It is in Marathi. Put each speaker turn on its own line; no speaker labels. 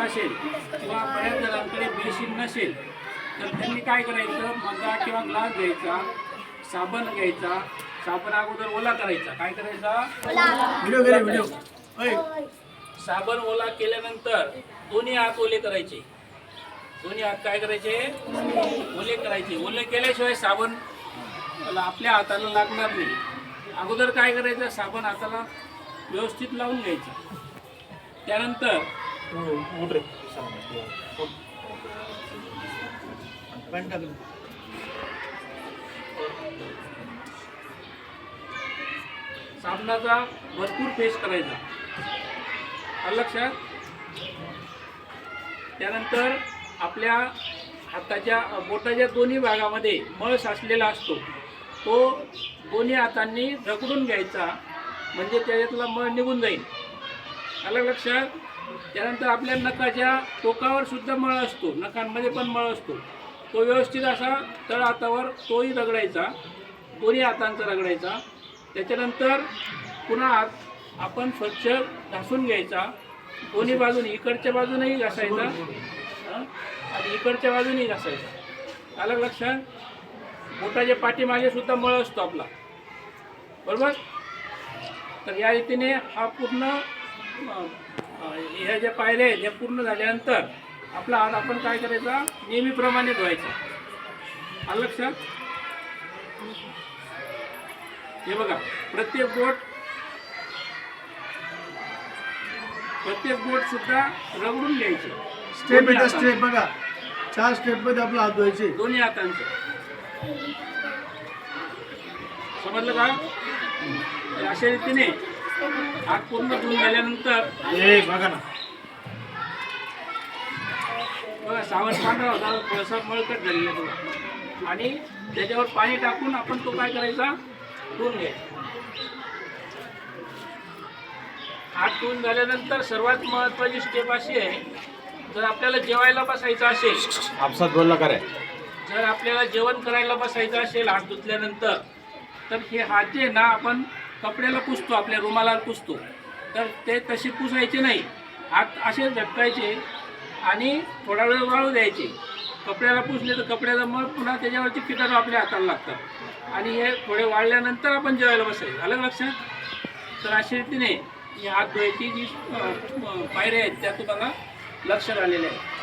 असेल किंवा बऱ्याच जणांकडे बेसिन नसेल तर त्यांनी काय करायचं? मगा किंवा ग्लास घ्यायचा साबण घ्यायचा साबण अगोदर ओला करायचा. काय करायचा?
व्हिडिओ व्हिडिओ
साबण ओला केल्यानंतर दोन्ही हात ओले करायचे. दोन्ही हात काय करायचे? ओले करायचे. ओले केल्याशिवाय साबण आपल्या हाताला लागणार नाही. अगोदर काय करायचं? साबण हाताला व्यवस्थित लावून घ्यायचं. त्यानंतर
उठ रे पॅन्ट
भरपूर पेस्ट करायचा. आलं लक्षात? त्यानंतर आपल्या हाताच्या बोटाच्या दोन्ही भागामध्ये मळ साचलेला असतो. तो दोन्ही हातांनी रगडून घ्यायचा. म्हणजे त्याच्यातला मळ निघून जाईल. आलं लक्षात? त्यानंतर आपल्या नखाच्या टोकावर सुद्धा मळ असतो. नखांमध्ये पण मळ असतो. तो व्यवस्थित असा तळ हातावर तोही रगडायचा. दोन्ही हातांचा रगडायचा. त्याच्यानंतर पुन्हा हात आपण स्वच्छ घासून घ्यायचा. दोन्ही बाजूने इकडच्या बाजूनेही घासायचा. आणि इकडच्या बाजूनही घासायचा. आलं लक्षात? बोटाच्या पाठीमागे सुद्धा मळ असतो आपला. बरोबर? तर या रीतीने हा पूर्ण ह्या ज्या पायऱ्या आहेत ह्या पूर्ण झाल्यानंतर आपला हात आपण काय करायचा? नेहमीप्रमाणे धुवायचा. आलं लक्षात? हे बघा प्रत्येक बोट प्रत्येक बोट सुद्धा रगडून घ्यायचे.
स्टेप येतात. स्टेप बघा. चार स्टेपमध्ये आपला हात धुवायचे.
दोन्ही हातांचं. समजलं का? अशा रीतीने हात पूर्ण धुवून झाल्यानंतर
ए बघा ना.
बघा पांढरा होता थोडासा मळकट झालेला बघा आणि त्याच्यावर पाणी टाकून आपण तो काय करायचा? धुवून घ्यायचा. हात धुवून झाल्यानंतर सर्वात महत्वाची स्टेप अशी आहे जर आपल्याला जेवायला बसायचं असेल
आपसात बोलला का रे
जर आपल्याला जेवण करायला बसायचं असेल हात धुतल्यानंतर तर हे हात जे ना आपण कपड्याला पुसतो आपल्या रुमाला पुसतो. तर ते तसे पुसायचे नाही. हात असे झटकायचे आणि थोडा वेळ वाळू द्यायचे. कपड्याला पुसले तर कपड्याला मग पुन्हा त्याच्यावरची किटाणू आपल्या हाताला लागतात. आणि हे थोडे वाळल्यानंतर आपण जेवायला बसायचं. आलं लक्षात? तर अशा रीतीने ही हात धुवायची जी पायऱ्या आहेत त्या तुम्हाला लक्षात आलेल्या आहेत.